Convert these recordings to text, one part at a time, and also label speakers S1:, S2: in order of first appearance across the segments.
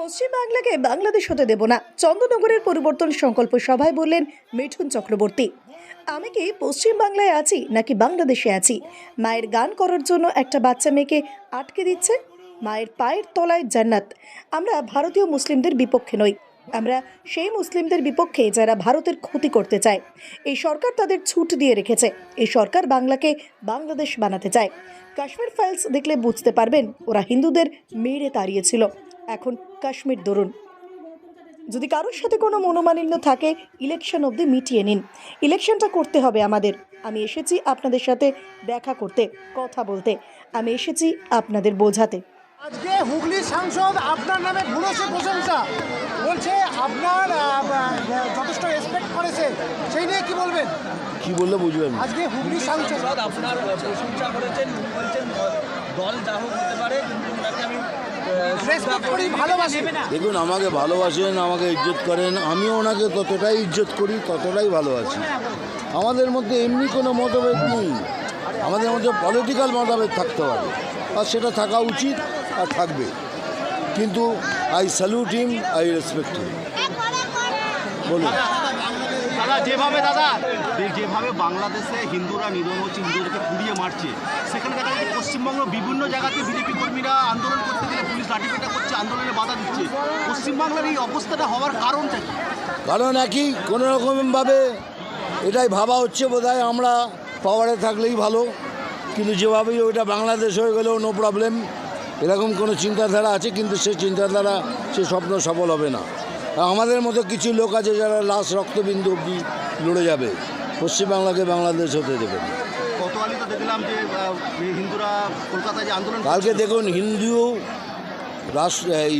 S1: পশ্চিমবাংলাকে বাংলাদেশ হতে দেব না। চন্দ্রনগরের পরিবর্তন সংকল্প সভায় বললেন মিঠুন চক্রবর্তী। আমি কি পশ্চিম বাংলায় আছি নাকি বাংলাদেশে আছি? মায়ের গান করার জন্য একটা বাচ্চা মেয়েকে আটকে দিচ্ছে? মায়ের পায়ের তলায় জান্নাত। আমরা ভারতীয় মুসলিমদের বিপক্ষে নই। আমরা সেই মুসলিমদের বিপক্ষে যারা ভারতের ক্ষতি করতে চায়, এই সরকার তাদের ছুট দিয়ে রেখেছে। এই সরকার বাংলাকে বাংলাদেশ বানাতে চায়। কাশ্মীর ফাইলস দেখলে বুঝতে পারবেন, ওরা হিন্দুদের মেরে তাড়িয়েছিল। এখন কাশ্মীর দরুন। যদি কারোর সাথে কোনো মনোমালিন্য থাকে ইলেকশন অবধি মিটিয়ে নিন। ইলেকশনটা করতে হবে আমাদের। আমি এসেছি আপনাদের সাথে দেখা করতে, কথা বলতে। আমি এসেছি আপনাদের বোঝাতে।
S2: আজকে হুগলির সাংসদ আপনার নামে ভুলসে প্রশংসা। বলছে আপনার যথেষ্ট রেসপেক্ট করেছে। সেই নিয়ে কি বলবেন?
S3: কি বললে বুঝবেন
S2: আজকে হুগলির সাংসদ
S4: আপনার প্রশংসা করেছেন বলছেন দল যা হোক হতে পারে কিন্তু ওনাকে আমি
S3: দেখুন আমাকে ভালোবাসেন আমাকে ইজ্জত করেন আমিও ওনাকে ততটাই ইজ্জত করি ততটাই ভালোবাসি। আমাদের মধ্যে এমনি কোনো মতভেদ নেই। আমাদের মধ্যে পলিটিক্যাল মতভেদ থাকতে পারে। আর সেটা থাকা উচিত আর থাকবে। কিন্তু I salute him I respect him বলুন।
S5: দাদা যেভাবে দাদা যেভাবে বাংলাদেশে হিন্দুরা নিধন হচ্ছে হিন্দুদেরকে পুড়িয়ে মারছে সেখানে দেখা যাচ্ছে পশ্চিমবঙ্গ বিভিন্ন জায়গাতে বিজেপি কর্মীরা আন্দোলন করতে গেলে পুলিশ লাঠিপেটা করছে আন্দোলনে বাধা দিচ্ছে। পশ্চিমবাংলার এই অবস্থাটা হওয়ার কারণটা কি?
S3: কারণ একই কোনো রকমভাবে এটাই ভাবা হচ্ছে বোধহয় আমরা পাওয়ারে থাকলেই ভালো। কিন্তু যেভাবেই ওইটা বাংলাদেশ হয়ে গেলেও নো প্রবলেম এরকম কোনো চিন্তাধারা আছে কিন্তু সেই চিন্তাধারা সে স্বপ্ন সফল হবে না। আমাদের মতো কিছু লোক আছে যারা লাস্ট রক্তবিন্দু অবধি লড়ে যাবে। পশ্চিমবাংলাকে বাংলাদেশ হতে দেবে কালকে দেখুন হিন্দু রাষ্ট্র এই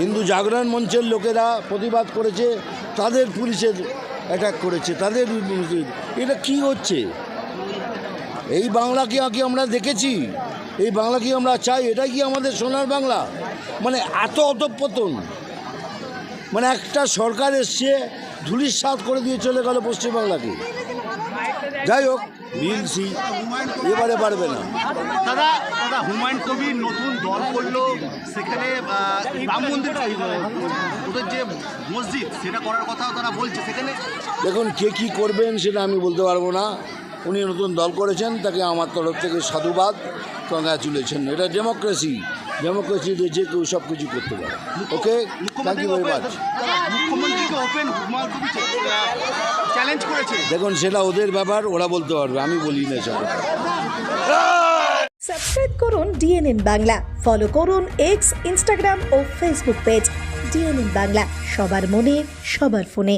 S3: হিন্দু জাগরণ মঞ্চের লোকেরা প্রতিবাদ করেছে তাদের পুলিশের অ্যাটাক করেছে তাদের এটা কি হচ্ছে? এই বাংলা কি আমরা দেখেছি। এই বাংলা কি আমরা চাই? এটাই কি আমাদের সোনার বাংলা? মানে এত অধপতন। মানে একটা সরকার এসছে ধুলির সাত করে দিয়ে চলে গেল পশ্চিমবাংলাকে। যাই হোক বিএনসি এবারে পারবে না।
S5: দাদা দাদা হুমায়ুন কবির নতুন দল করল সেখানে রাম মন্দির ওদের যে মসজিদ সেটা করার কথাও তারা বলছে। সেখানে
S3: দেখুন কে কী করবেন সেটা আমি বলতে পারব না। উনি নতুন দল করেছেন তাকে আমার তরফ থেকে সাধুবাদ কংগ্রাচুলেশন এটা ডেমোক্রেসি ডেমোক্রেসিতে যে কেউ সব কিছু করতে পারে। Okay thank you very much
S5: দাদা, মুখ্যমন্ত্রীকে ওপেন হুমায়ুন কবির চ্যালেঞ্জ করেছে।
S3: দেখুন সেটা ওদের ব্যাপার ওরা বলতে পারবে আমি বলি না সেটা
S1: সাবস্ক্রাইব করুন ডিএনএন বাংলা ফলো করুন এক্স ইনস্টাগ্রাম ও ফেসবুক পেজ ডিএনএন বাংলা সবার মনে সবার ফোনে।